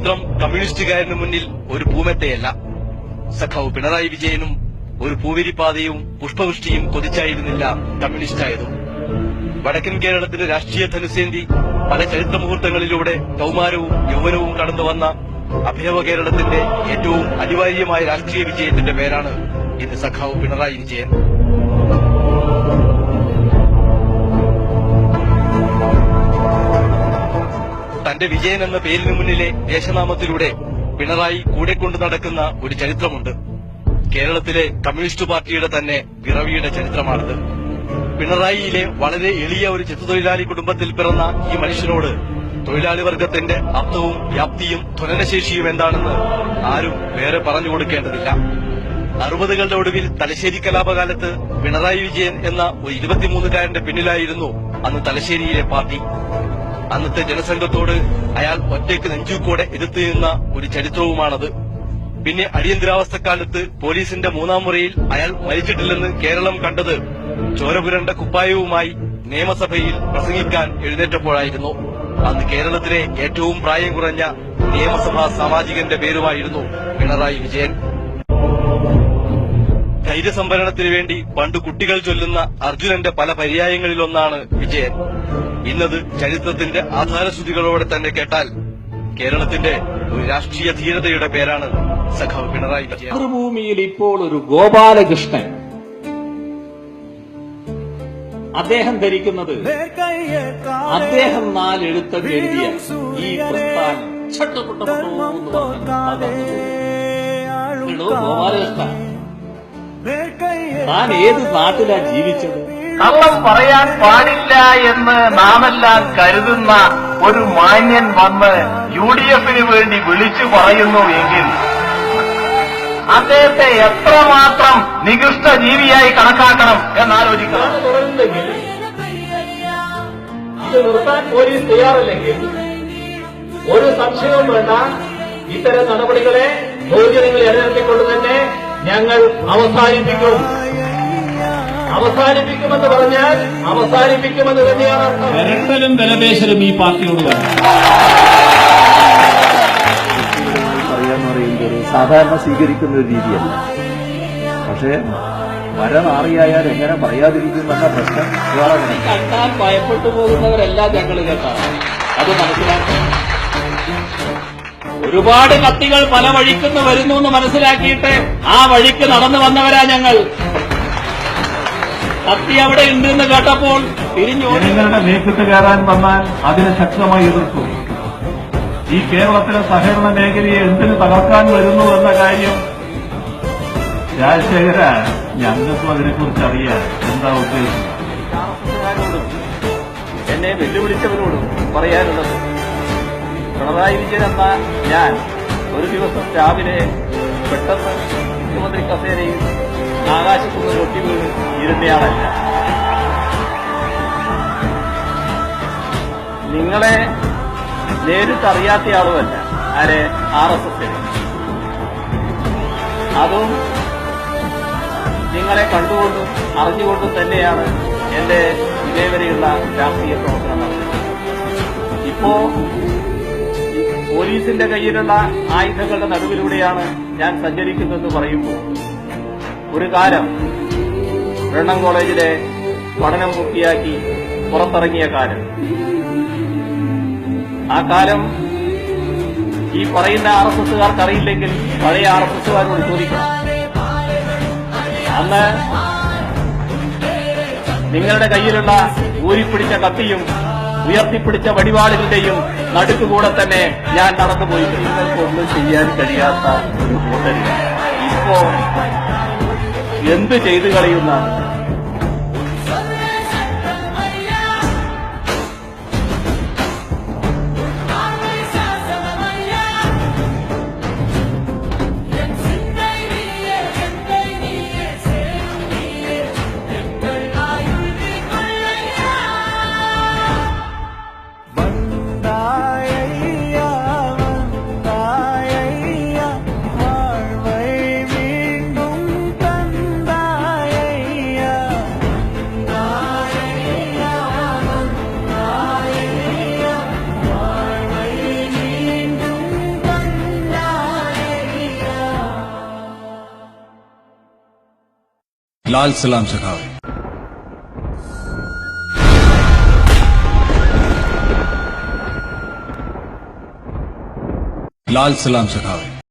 ചരിത്രം കമ്മ്യൂണിസ്റ്റുകാരന് മുന്നിൽ ഒരു പൂമെത്തയല്ല. സഖാവ് പിണറായി വിജയനും ഒരു പൂവിരിപ്പാതയും പുഷ്പവൃഷ്ടിയും കൊതിച്ചായിരുന്നില്ല കമ്മ്യൂണിസ്റ്റായതും. വടക്കൻ കേരളത്തിന്റെ രാഷ്ട്രീയ ധനുസേന്തി പല ചരിത്ര മുഹൂർത്തങ്ങളിലൂടെ കൗമാരവും യൗവനവും കടന്നു വന്ന അഭിനവ കേരളത്തിന്റെ ഏറ്റവും അനിവാര്യമായ രാഷ്ട്രീയ വിജയത്തിന്റെ പേരാണ് ഇന്ന് സഖാവ് പിണറായി വിജയൻ. തന്റെ വിജയൻ എന്ന പേരിനു മുന്നിലെ ദേശനാമത്തിലൂടെ പിണറായി കൂടെ കൊണ്ടു നടക്കുന്ന ഒരു ചരിത്രമുണ്ട്. കേരളത്തിലെ കമ്മ്യൂണിസ്റ്റ് പാർട്ടിയുടെ തന്നെ പിറവിയുടെ ചരിത്രമാണിത്. പിണറായിയിലെ വളരെ എളിയ ഒരു ചെത്തുതൊഴിലാളി കുടുംബത്തിൽ പിറന്ന ഈ മനുഷ്യനോട് തൊഴിലാളി വർഗത്തിന്റെ അർത്ഥവും വ്യാപ്തിയും ധ്വനനശേഷിയും എന്താണെന്ന് ആരും വേറെ പറഞ്ഞു കൊടുക്കേണ്ടതില്ല. അറുപതുകളുടെ ഒടുവിൽ തലശ്ശേരി കലാപകാലത്ത് പിണറായി വിജയൻ എന്ന ഒരു ഇരുപത്തിമൂന്നുകാരന്റെ പിന്നിലായിരുന്നു അന്ന് തലശ്ശേരിയിലെ പാർട്ടി. അന്നത്തെ ജനസംഘത്തോട് അയാൾ ഒറ്റയ്ക്ക് നെഞ്ചൂക്കോടെ എതിർത്ത് നിന്ന ഒരു ചരിത്രവുമാണത്. പിന്നെ അടിയന്തരാവസ്ഥക്കാലത്ത് പോലീസിന്റെ മൂന്നാം മുറിയിൽ അയാൾ മരിച്ചിട്ടില്ലെന്ന് കേരളം കണ്ടത് ചോരപുരണ്ട കുപ്പായവുമായി നിയമസഭയിൽ പ്രസംഗിക്കാൻ എഴുന്നേറ്റപ്പോഴായിരുന്നു. അന്ന് കേരളത്തിലെ ഏറ്റവും പ്രായം കുറഞ്ഞ നിയമസഭാ സാമാജികന്റെ പേരുമായിരുന്നു പിണറായി വിജയൻ. ധൈര്യസംഭരണത്തിന് വേണ്ടി പണ്ട് കുട്ടികൾ ചൊല്ലുന്ന അർജുനന്റെ പല പര്യായങ്ങളിലൊന്നാണ് വിജയൻ. ഇന്നത് ചരിത്രത്തിന്റെ ആധാരശ്രുതികളോടെ തന്നെ കേട്ടാൽ കേരളത്തിന്റെ ഒരു രാഷ്ട്രീയ ധീരതയുടെ പേരാണ് സഖാവ് പിണറായി വിജയൻ. മാതൃഭൂമിയിൽ ഇപ്പോൾ ഒരു ഗോപാലകൃഷ്ണൻ. അദ്ദേഹം ധരിക്കുന്നത് അദ്ദേഹം നാലെഴുത്തൊക്കെ എഴുതിയ ഈ പ്രസ്ഥാനം ഗോപാലകൃഷ്ണ താൻ ഏത് നാട്ടിലാ ജീവിച്ചത്? കള്ളം പറയാൻ പാടില്ല എന്ന് നാമെല്ലാം കരുതുന്ന ഒരു മാന്യൻ വന്ന് യു ഡി എഫിന് വേണ്ടി വിളിച്ചു പറയുന്നു എങ്കിൽ അദ്ദേഹത്തെ എത്രമാത്രം നികൃഷ്ട ജീവിയായി കണക്കാക്കണം എന്നാലോചിക്കണം. ഇത് നിർത്താൻ പോലീസ് തയ്യാറല്ലെങ്കിൽ ഒരു സംശയവും വേണ്ട. ഇത്തരം നടപടികളെ തന്നെ ഞങ്ങൾ അവസാനിപ്പിക്കും. അവസാനിപ്പിക്കുമെന്ന് പറഞ്ഞാൽ അവസാനിപ്പിക്കുമെന്ന് തന്നെയാണ് അർത്ഥം. വിരട്ടലും വിലപേശലും ഈ പാർട്ടിയോട് പറയാന്ന് സാധാരണ സ്വീകരിക്കുന്ന ഒരു രീതിയല്ല. പക്ഷേ വരനാറിയായാൽ എങ്ങനെ പറയാതിരിക്കും എന്ന പ്രശ്നം. കണ്ടാൽ ഭയപ്പെട്ടു പോകുന്നവരെല്ലാം ഞങ്ങൾ കേട്ടാണ് അത് മനസ്സിലാക്കണം. ഒരുപാട് കത്തികൾ പല വഴിക്കുന്ന് വരുന്നു എന്ന് മനസ്സിലാക്കിയിട്ട് ആ വഴിക്ക് നടന്നു വന്നവരാ ഞങ്ങൾ. കത്തി അവിടെ ഉണ്ടെന്ന് കേട്ടപ്പോൾ തിരിഞ്ഞോടി ജനങ്ങളുടെ മേക്കത്ത് കയറാൻ വന്നാൽ അതിനെ ശക്തമായി എതിർത്തു. ഈ കേരളത്തിലെ സഹകരണ മേഖലയെ എന്തിനു തകർക്കാൻ വരുന്നു എന്ന കാര്യം രാജശേഖര ഞങ്ങൾക്കും അതിനെക്കുറിച്ച് അറിയാം എന്താ ഉദ്ദേശം? എന്നെ വെല്ലുവിളിച്ചവരോടും പറയാനുള്ളത് പിണറായി വിജയൻ എന്ന ഞാൻ ഒരു ദിവസം രാവിലെ പെട്ടെന്ന് മുഖ്യമന്ത്രി കസേരയിൽ ആകാശത്തുനിന്ന് ഒട്ടി വീണ് ഇരുന്നയാളല്ല. നിങ്ങളെ നേരിട്ടറിയാത്തയാളുമല്ല. ആരെ? ആർ എസ് എസ് അതും നിങ്ങളെ കണ്ടുകൊണ്ടും അറിഞ്ഞുകൊണ്ടും തന്നെയാണ് എന്റെ ഇതേവരെയുള്ള രാഷ്ട്രീയ പ്രവർത്തനം നടത്തുന്നത് ഇപ്പോ പോലീസിന്റെ കയ്യിലുള്ള ആയുധങ്ങളുടെ നടുവിലൂടെയാണ് ഞാൻ സഞ്ചരിക്കുന്നതെന്ന് പറയുമ്പോൾ ഒരു കാലം വെണ്ണം കോളേജിലെ പഠനം പൂർത്തിയാക്കി പുറത്തിറങ്ങിയ കാലം. ആ കാലം ഈ പറയുന്ന ആർ എസ് എസുകാർക്ക് അറിയില്ലെങ്കിൽ പഴയ ആർ എസ് എസുകാരോട് ചോദിക്കണം. അന്ന് നിങ്ങളുടെ കയ്യിലുള്ള ഊരിപ്പിടിച്ച കത്തിയും ഉയർത്തിപ്പിടിച്ച വടിവാളിന്റെയും നടുക്കുകൂടെ തന്നെ ഞാൻ നടന്നുപോയി നിങ്ങൾക്കൊന്നും ചെയ്യാൻ കഴിയാത്ത ഒരു കൂട്ടരില്ല. ഇപ്പോ എന്ത് ചെയ്തു കളയുന്ന लाल सलाम सखावे लाल सलाम सखावे